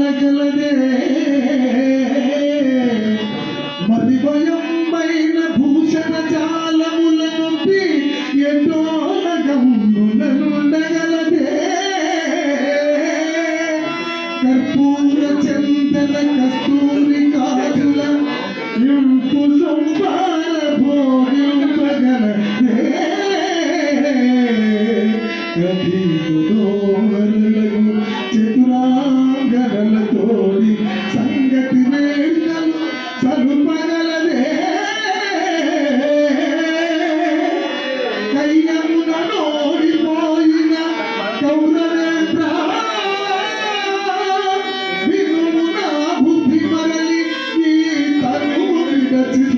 لڳلي చందన కస్తూరి కాజుల ఇంపు సంపాల భోగింపగల కథీకు దోవరులకు Negative